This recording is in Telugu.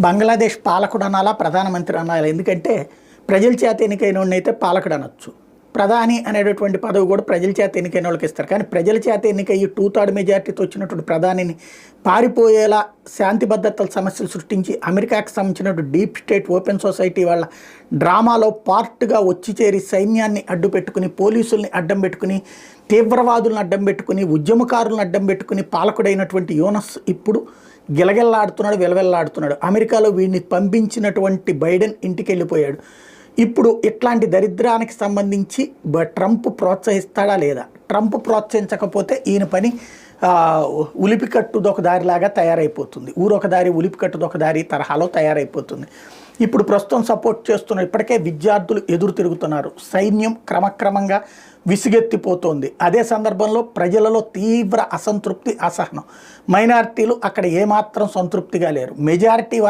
బంగ్లాదేశ్ పాలకుడు అనాలా ప్రధానమంత్రి అనాలా? ఎందుకంటే ప్రజల చేత ఎన్నికైన అయితే పాలకుడు అనొచ్చు. ప్రధాని అనేటటువంటి పదవి కూడా ప్రజల చేత ఎన్నికైన వాళ్ళకి ఇస్తారు. కానీ ప్రజల చేత ఎన్నికయ్యి టూ థర్డ్ మెజార్టీతో వచ్చినటువంటి ప్రధానిని పారిపోయేలా శాంతి భద్రతల సమస్యలు సృష్టించి అమెరికాకి సంబంధించినటువంటి డీప్ స్టేట్ ఓపెన్ సొసైటీ వాళ్ళ డ్రామాలో పార్ట్గా వచ్చి చేరి సైన్యాన్ని అడ్డు పెట్టుకుని పోలీసుల్ని అడ్డం పెట్టుకుని తీవ్రవాదులను అడ్డం పెట్టుకుని ఉద్యమకారులను అడ్డం పెట్టుకుని పాలకుడైనటువంటి యోనస్ ఇప్పుడు గిలగిల్లాడుతున్నాడు వెలవెల్లాడుతున్నాడు. అమెరికాలో వీడిని పంపించినటువంటి బైడెన్ ఇంటికి వెళ్ళిపోయాడు ఇప్పుడు ఇట్లాంటి దరిద్రానికి సంబంధించి ట్రంప్ ప్రోత్సహిస్తాడా లేదా? ట్రంప్ ప్రోత్సహించకపోతే ఈయన పని ఉలిపికట్టుదొక దారిలాగా తయారైపోతుంది. ఊరొక దారి ఉలిపికట్టుదొక దారి తరహాలో తయారైపోతుంది. ఇప్పుడు ప్రస్తుతం సపోర్ట్ చేస్తున్న ఇప్పటికే విద్యార్థులు ఎదురు తిరుగుతున్నారు. సైన్యం క్రమక్రమంగా విసిగెత్తిపోతోంది. అదే సందర్భంలో ప్రజలలో తీవ్ర అసంతృప్తి అసహనం. మైనారిటీలు అక్కడ ఏమాత్రం సంతృప్తిగా లేరు. మెజారిటీ